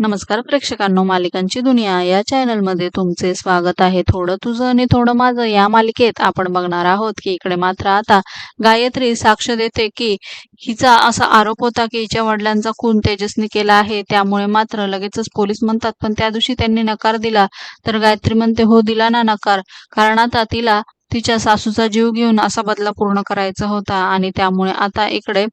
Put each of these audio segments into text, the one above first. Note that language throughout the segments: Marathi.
नमस्कार प्रेक्षकांनो मालिकांची दुनिया या चॅनलमध्ये तुमचे स्वागत आहे. थोडं तुझं आणि थोडं माझं या मालिकेत आपण बघणार आहोत की इकडे मात्र आता गायत्री साक्ष देते की हिचा असा आरोप होता की हिच्या वडिलांचा खून तेजसने केला आहे. त्यामुळे मात्र लगेचच पोलीस म्हणतात पण त्या दिवशी त्यांनी नकार दिला. तर गायत्री म्हणते हो दिला ना नकार. कारण आता तिला तिच्या सासूचा जीव घेऊन असा बदला पूर्ण करायचा होता आणि त्यामुळे आता इकडे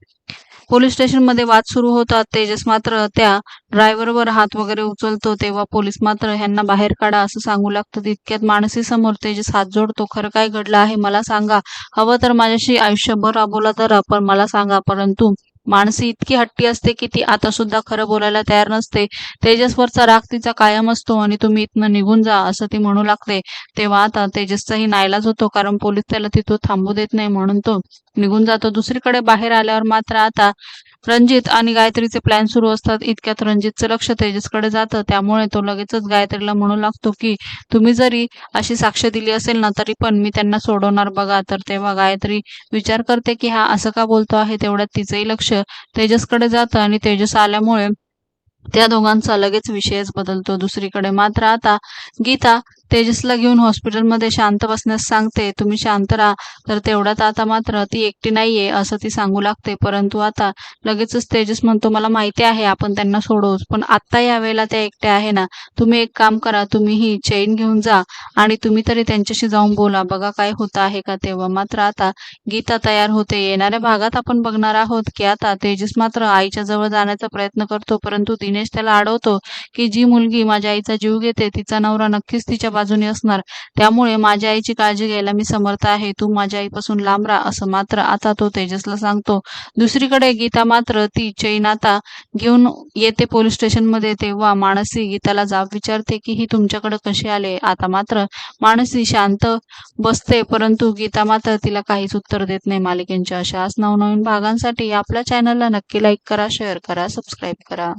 पोलीस स्टेशनमध्ये वाद सुरू होतात. तेजस मात्र त्या ड्रायव्हरवर हात वगैरे उचलतो. तेव्हा पोलीस मात्र ह्यांना बाहेर काढा असं सांगू लागतं इतक्यात मानसी समोर तेजस हात जोडतो. खरं काय घडलं आहे? मला सांगा. हवं तर माझ्याशी आयुष्यभर राबवला तर आपण मला सांगा. परंतु माणसी इतकी हट्टी असते की ती आता सुद्धा खरं बोलायला तयार नसते. तेजसवरचा राग तिचा कायम असतो आणि तुम्ही इथनं निघून जा असं ती म्हणू लागते. तेव्हा आता तेजसचाही नाईलाज होतो कारण पोलीस त्याला तिथं थांबू देत नाही म्हणून तो निघून जातो. दुसरीकडे बाहेर आल्यावर मात्र आता रणजित आणि गायत्रीचे प्लॅन सुरू असतात. इतक्यात रणजितचं लक्ष तेजसकडे जातं. त्यामुळे तो लगेचच गायत्रीला म्हणू लागतो की तुम्ही जरी अशी साक्ष दिली असेल ना तरी पण मी त्यांना सोडवणार. बघा तर तेव्हा गायत्री विचार करते की हा असं का बोलतो आहे? तेवढ्यात तिचंही लक्ष तेजसकडे जातं आणि तेजस आल्यामुळे त्या दोघांचा लगेच विषयच बदलतो. दुसरीकडे मात्र आता गीता तेजसला घेऊन हॉस्पिटलमध्ये शांत बसण्यास सांगते तुम्ही शांत राहा. तर तेवढ्यात आता मात्र ती एकटी नाहीये असं ती सांगू लागते. परंतु आता लगेचच तेजस म्हणतो मला माहिती आहे आपण त्यांना सोडवू. पण आत्ता या वेळेला त्या एकट्या आहे ना. तुम्ही एक काम करा तुम्ही ही चेन घेऊन जा आणि तुम्ही तरी त्यांच्याशी जाऊन बोला. बघा काय होत आहे का तेव्हा. मात्र आता गीता तयार होते. येणाऱ्या भागात आपण बघणार आहोत की आता तेजस मात्र आईच्या जवळ जाण्याचा प्रयत्न करतो. परंतु दिनेश त्याला अडवतो की जी मुलगी माझ्या आईचा जीव घेते तिचा नवरा नक्कीच तिच्या बाजूने असणार. त्यामुळे माझ्या आईची काळजी घ्यायला मी समर्थ आहे. तू माझ्या आईपासून लांब राहा असं मात्र आता तो तेजसला सांगतो. दुसरीकडे गीता मात्र ती चैन आता घेऊन येते पोलीस स्टेशनमध्ये तेव्हा मानसी गीताला जाब विचारते की ही तुमच्याकडे कशी आले? आता मात्र मानसी शांत बसते परंतु गीता मात्र तिला काहीच उत्तर देत नाही. मालिकेंच्या अशाच नवनवीन भागांसाठी आपल्या चॅनलला नक्की लाईक करा शेअर करा सबस्क्राईब करा.